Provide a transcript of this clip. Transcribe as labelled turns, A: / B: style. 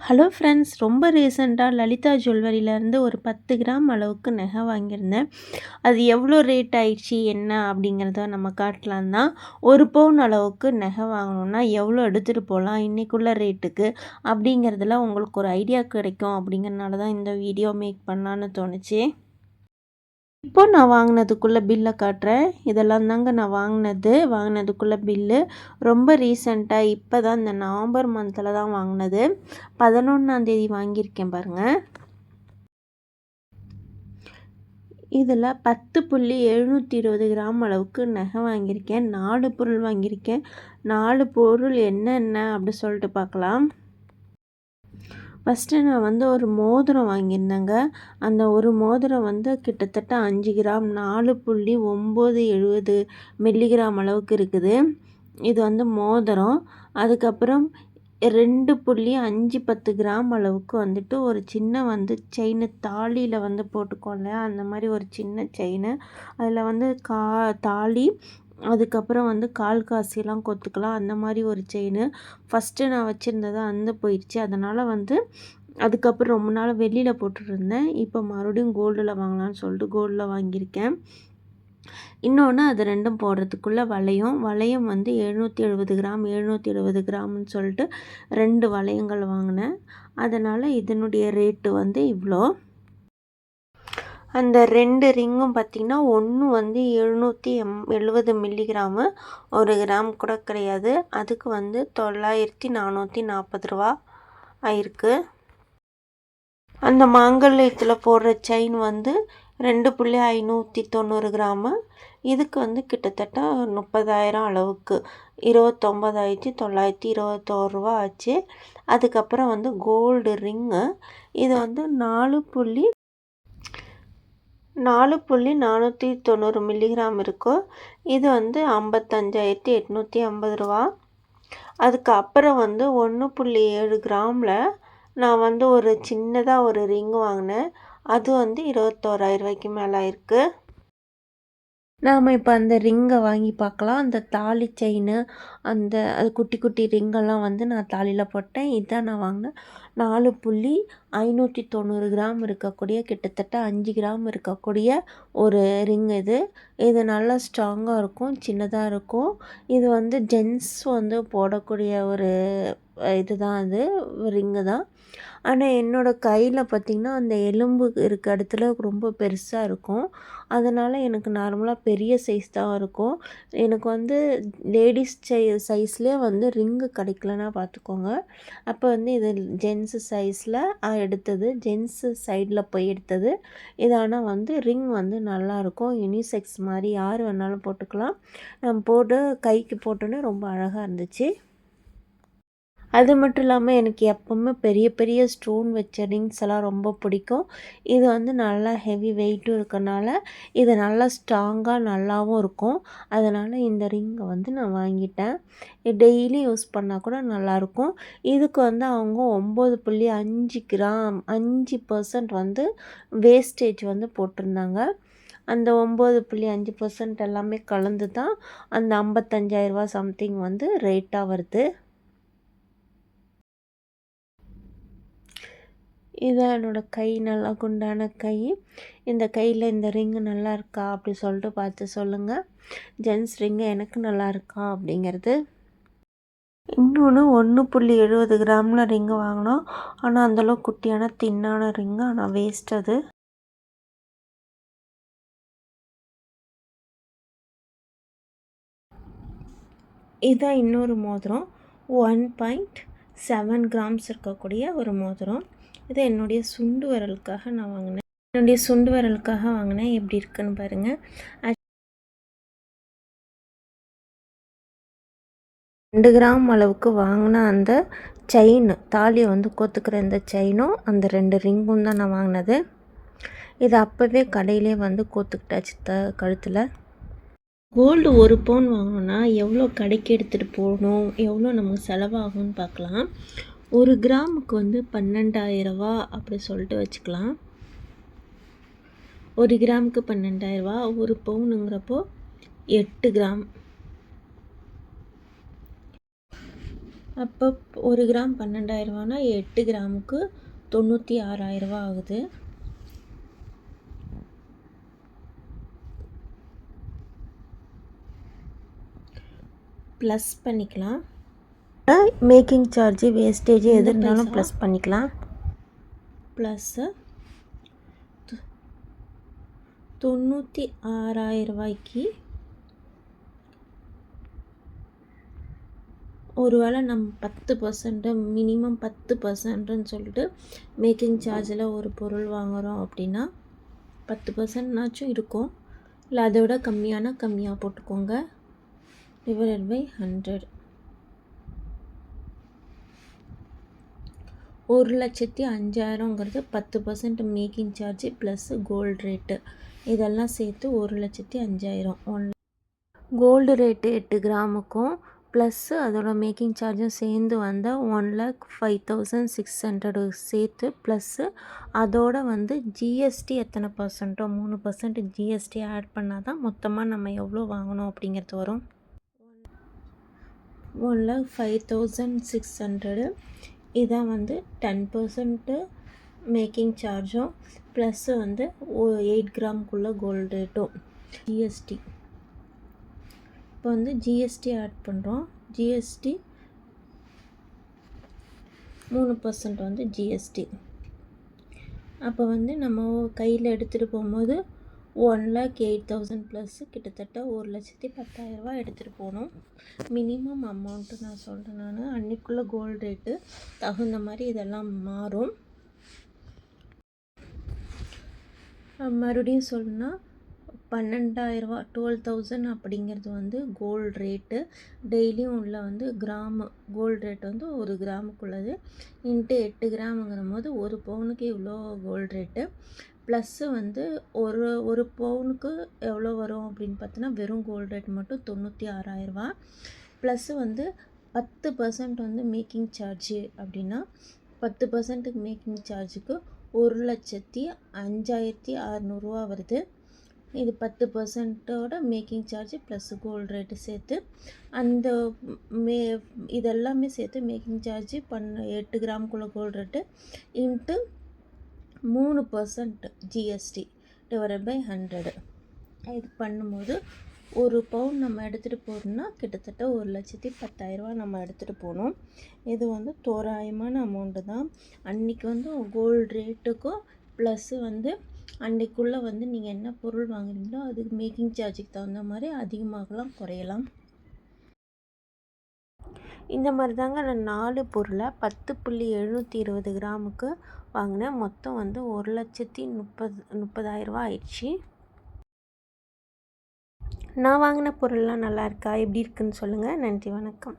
A: Hello friends ரொம்ப ரீசெண்டாக லலிதா ஜுவல்லரியிலேருந்து ஒரு பத்து கிராம் அளவுக்கு நகை வாங்கியிருந்தேன். அது எவ்வளோ ரேட் ஆயிடுச்சு என்ன அப்படிங்கிறத நம்ம காட்டலாம் தான். ஒரு பவுன் அளவுக்கு நகை வாங்கணுன்னா எவ்வளோ எடுத்துகிட்டு போகலாம் இன்றைக்குள்ள ரேட்டுக்கு அப்படிங்கிறதுல உங்களுக்கு ஒரு ஐடியா கிடைக்கும் அப்படிங்கிறனால தான் இந்த வீடியோ மேக் பண்ணலான்னு தோணுச்சு. இப்போ நான் வாங்கினதுக்குள்ளே பில்லை காட்டுறேன். இதெல்லாம் தாங்க நான் வாங்கினது. வாங்கினதுக்குள்ளே பில்லு ரொம்ப ரீசண்டாக இப்போ தான் இந்த நவம்பர் மந்தில் தான் வாங்கினது. பதினொன்றாந்தேதி வாங்கியிருக்கேன் பாருங்கள் இதில் பத்து புள்ளி எழுநூற்றி இருபது கிராம் அளவுக்கு நகை வாங்கியிருக்கேன். நாலு பொருள் வாங்கியிருக்கேன். நாலு பொருள் என்னென்ன அப்படி சொல்லிட்டு பார்க்கலாம். ஃபஸ்ட்டு நான் வந்து ஒரு மோதிரம் வாங்கியிருந்தேங்க. அந்த ஒரு மோதிரம் வந்து கிட்டத்தட்ட அஞ்சு கிராம் நாலு புள்ளி ஒம்பது எழுபது மில்லிகிராம் அளவுக்கு இருக்குது. இது வந்து மோதிரம். அதுக்கப்புறம் ரெண்டு புள்ளி அஞ்சு பத்து கிராம் அளவுக்கு வந்துட்டு ஒரு சின்ன வந்து செயின் தாலியில் வந்து போட்டுக்கோங்க அந்த மாதிரி ஒரு சின்ன செயின் அதில் வந்து கா தாலி அதுக்கப்புறம் வந்து கால் காசிலாம் கொத்துக்கலாம். அந்த மாதிரி ஒரு செயின். ஃபஸ்ட்டு நான் வச்சுருந்தது அந்த போயிடுச்சு. அதனால் வந்து அதுக்கப்புறம் ரொம்ப நாள் வெளியில் போட்டுருந்தேன் இப்போ மறுபடியும் கோல்டில் வாங்கலான்னு சொல்லிட்டு கோல்டில் வாங்கியிருக்கேன். இன்னொன்று அது ரெண்டும் போடுறதுக்குள்ளே வளையம். வளையம் வந்து எழுநூற்றி எழுபது கிராம் எழுநூற்றி எழுபது கிராம்னு சொல்லிட்டு ரெண்டு வளையங்கள் வாங்கினேன். அதனால் இதனுடைய ரேட்டு வந்து இவ்வளோ அந்த ரெண்டு ரிங்கும் பார்த்திங்கன்னா ஒன்று வந்து எழுநூற்றி எம் எழுபது மில்லிகிராமு ஒரு கிராம் கூட கிடையாது. அதுக்கு வந்து தொள்ளாயிரத்தி நானூற்றி நாற்பது ரூபா ஆயிருக்கு. அந்த மாங்கல்யத்தில் போடுற செயின் வந்து ரெண்டு புள்ளி ஐநூற்றி தொண்ணூறு கிராமு. இதுக்கு வந்து கிட்டத்தட்ட முப்பதாயிரம் அளவுக்கு. இருபத்தொம்பதாயிரத்தி தொள்ளாயிரத்தி இருபத்தோரு ரூபா ஆச்சு. அதுக்கப்புறம் வந்து கோல்டு ரிங்கு இது வந்து நாலு புள்ளி நாலு புள்ளி நானூற்றி தொண்ணூறு மில்லிகிராம் இருக்கும் இது வந்து ஐம்பத்தஞ்சாயிரத்தி எட்நூற்றி ஐம்பது ரூபா. அதுக்கு அப்புறம் வந்து ஒன்று புள்ளி ஏழு கிராமில் நான் வந்து ஒரு சின்னதாக ஒரு ரிங் வாங்கினேன். அது வந்து இருபத்தோராயிரூவாய்க்கு மேலே ஆயிருக்கு. நாம் இப்போ அந்த ரிங்கை வாங்கி பார்க்கலாம் அந்த தாலி செயின் அந்த அது குட்டி குட்டி ரிங்கெல்லாம் வந்து நான் தாலியில் போட்டேன். இதுதான் நான் வாங்கினேன். நாலு புள்ளி ஐநூற்றி தொண்ணூறு கிராம் இருக்கக்கூடிய கிட்டத்தட்ட அஞ்சு கிராம் இருக்கக்கூடிய ஒரு ரிங் இது. இது நல்லா ஸ்ட்ராங்காக இருக்கும் சின்னதாக இருக்கும். இது வந்து ஜென்ஸ் வந்து போடக்கூடிய ஒரு இது தான் அது ரிங்கு தான். ஆனால் என்னோடய கையில் பார்த்திங்கன்னா அந்த எலும்பு இருக்க இடத்துல ரொம்ப பெருசாக இருக்கும். அதனால் எனக்கு நார்மலாக பெரிய சைஸ் தான் இருக்கும். எனக்கு வந்து லேடிஸ் சை சைஸ்லேயே வந்து ரிங்கு கிடைக்கலன்னா பார்த்துக்கோங்க அப்போ வந்து இது ஜென்ஸு சைஸில் எடுத்தது. ஜென்ஸு சைடில் போய் எடுத்தது. இது ஆனால் வந்து ரிங் வந்து நல்லாயிருக்கும் யூனிசெக்ஸ் மாதிரி யார் வேணாலும் போட்டுக்கலாம். நம்ம போட்டு கைக்கு போட்டோன்னே ரொம்ப அழகாக இருந்துச்சு. அது மட்டும் இல்லாமல் எனக்கு எப்போவுமே பெரிய பெரிய ஸ்டோன் வச்ச ரிங்ஸ் எல்லாம் ரொம்ப பிடிக்கும். இது வந்து நல்லா ஹெவி வெயிட்டும் இருக்கனால இது நல்லா ஸ்ட்ராங்காக நல்லாவும் இருக்கும். அதனால் இந்த ரிங்கை வந்து நான் வாங்கிட்டேன். டெய்லி யூஸ் பண்ணால் கூட நல்லாயிருக்கும் இதுக்கு வந்து அவங்க ஒம்பது புள்ளி அஞ்சு கிராம் அஞ்சு பர்சன்ட் வந்து வேஸ்டேஜ் வந்து போட்டிருந்தாங்க. அந்த ஒம்பது புள்ளி அஞ்சு பர்சன்ட் எல்லாமே கலந்து தான் அந்த ஐம்பத்தஞ்சாயிரரூபா சம்திங் வந்து ரேட்டாக வருது. இதான் என்னோடய கை நல்லா குண்டான கை. இந்த கையில் இந்த ரிங்கு நல்லா இருக்கா அப்படி சொல்லிட்டு பார்த்து சொல்லுங்கள் ஜென்ஸ் ரிங்கு எனக்கு நல்லா இருக்கா அப்படிங்கிறது. இன்னொன்று ஒன்று புள்ளி எழுபது கிராமில் ரிங்கு வாங்கினோம். ஆனால் அந்தளவுக்கு குட்டியான தின்னான ரிங்கு ஆனால் வேஸ்ட் அது. இதான் இன்னொரு மோதிரம். ஒன் பாயிண்ட் செவன் கிராம்ஸ் இருக்கக்கூடிய ஒரு மோதிரம். இது என்னுடைய சுண்டு விரலுக்காக நான் வாங்கினேன். என்னுடைய சுண்டு விரலுக்காக வாங்கினேன். எப்படி இருக்குன்னு பாருங்கள் ரெண்டு கிராம் அளவுக்கு வாங்கின அந்த செயின் தாலியை வந்து கோத்துக்கிற இந்த செயினும் அந்த ரெண்டு ரிங்கும் தான் நான் வாங்கினது. இது அப்போவே கடையிலே வந்து கோத்துக்கிட்டாச்சு த கழுத்தில். கோல்டு ஒரு பவுன் வாங்கினோன்னா எவ்வளோ கடைக்கு எடுத்துகிட்டு போகணும்? எவ்வளோ நமக்கு செலவாகும்னு பார்க்கலாம். ஒரு கிராமுக்கு வந்து பன்னெண்டாயிரரூவா அப்படி சொல்லிட்டு வச்சுக்கலாம். ஒரு கிராமுக்கு பன்னெண்டாயிரரூவா ஒரு பவுனுங்கிறப்போ எட்டு கிராம். அப்போ ஒரு கிராம் பன்னெண்டாயிரரூவானா எட்டு கிராமுக்கு தொண்ணூற்றி ஆறாயிரரூவா ஆகுது. ப்ளஸ் பண்ணிக்கலாம். மேக்கிங் சார்ஜு வேஸ்டேஜ் எது இருந்தாலும் ப்ளஸ் பண்ணிக்கலாம். ப்ளஸ்ஸு தொண்ணூற்றி ஆறாயிரம் ரூபாய்க்கு ஒரு வேளை நம்ம பத்து பர்சன்ட்டு மினிமம் பத்து பர்சன்ட்டுன்னு சொல்லிட்டு மேக்கிங் சார்ஜில் ஒரு பொருள் வாங்குகிறோம் அப்படின்னா பத்து பர்சன்ட்னாச்சும் இருக்கும். இல்லை அதை விட கம்மியான கம்மியாக போட்டுக்கோங்க. டிவைடட் பை ஹண்ட்ரட் ஒரு லட்சத்தி அஞ்சாயிரங்கிறது பத்து percent making charge plus gold rate இதெல்லாம் சேர்த்து ஒரு லட்சத்தி அஞ்சாயிரம். ஒன் கோல்டு ரேட்டு எட்டு கிராமுக்கும் ப்ளஸ்ஸு அதோட மேக்கிங் சார்ஜும் சேர்ந்து வந்தால் one lakh five thousand six hundred சேர்த்து ப்ளஸ்ஸு அதோட வந்து ஜிஎஸ்டி எத்தனை பர்சன்ட்டோ மூணு பர்சன்ட் ஜிஎஸ்டி ஆட் பண்ணால் தான் மொத்தமாக நம்ம எவ்வளோ வாங்கணும் அப்படிங்கிறது வரும். One lakh five thousand six hundred இதான் வந்து டென் பர்சன்ட்டு மேக்கிங் சார்ஜும் ப்ளஸ்ஸு வந்து எயிட் கிராம்குள்ளே கோல்டு ரேட்டும் ஜிஎஸ்டி இப்போ வந்து ஜிஎஸ்டி ஆட் பண்ணுறோம் ஜிஎஸ்டி மூணு பர்சன்ட் வந்து ஜிஎஸ்டி அப்போ வந்து நம்ம கையில் எடுத்துகிட்டு போகும்போது one lakh eight thousand plus கிட்டத்தட்ட ஒரு லட்சத்தி பத்தாயிரரூபா எடுத்துகிட்டு போகணும். மினிமம் அமௌண்ட்டு நான் சொல்கிறேன் நான். அன்றைக்குள்ளே கோல்டு ரேட்டு தகுந்த மாதிரி இதெல்லாம் மாறும். மறுபடியும் சொல்லணும்னா பன்னெண்டாயிரரூவா டுவெல் தௌசண்ட் அப்படிங்கிறது வந்து கோல்டு ரேட்டு டெய்லியும் உள்ள வந்து கிராமு கோல்டு ரேட் வந்து ஒரு கிராமுக்குள்ளது இன்ட்டு எட்டு கிராமுங்கிற போது ஒரு பவுனுக்கு இவ்வளோ கோல்டு ரேட்டு ப்ளஸ்ஸு வந்து ஒரு ஒரு பவுனுக்கு எவ்வளோ வரும் அப்படின்னு பார்த்தோன்னா வெறும் கோல்டு ரேட் மட்டும் தொண்ணூற்றி ஆறாயிரரூவா ப்ளஸ்ஸு வந்து பத்து பர்சன்ட் வந்து மேக்கிங் சார்ஜு அப்படின்னா பத்து பர்சன்ட்டுக்கு மேக்கிங் சார்ஜுக்கு ஒரு லட்சத்தி அஞ்சாயிரத்தி அறநூறுவா வருது. இது பத்து பர்சன்ட்டோட making charge plus gold rate சேர்த்து அந்த மே இதெல்லாமே சேர்த்து மேக்கிங் சார்ஜ் பண்ண எட்டு கிராம்குள்ளே கோல்டு ரேட்டு இன்ட்டு மூணு percent GST divide by hundred இது பண்ணும்போது ஒரு பவுன் நம்ம எடுத்துகிட்டு போகணும்னா கிட்டத்தட்ட ஒரு லட்சத்தி பத்தாயிரரூபா நம்ம எடுத்துகிட்டு போகணும். இது வந்து தோராயமான அமௌண்ட்டு தான். அன்றைக்கி வந்து கோல்டு ரேட்டுக்கும் ப்ளஸ்ஸு வந்து அன்றைக்குள்ளே வந்து நீங்கள் என்ன பொருள் வாங்குறீங்களோ அதுக்கு மேக்கிங் சார்ஜுக்கு தகுந்த மாதிரி அதிகமாகலாம் குறையலாம். இந்த மாதிரி தாங்க நான் நாலு பொருளை பத்து புள்ளி எழுநூற்றி இருபது கிராமுக்கு வாங்கினேன். மொத்தம் வந்து ஒரு லட்சத்தி முப்பது முப்பதாயிரரூவா ஆயிடுச்சு. நான் வாங்கின பொருள்லாம் நல்லா இருக்கா? எப்படி இருக்குன்னு சொல்லுங்கள் நன்றி வணக்கம்.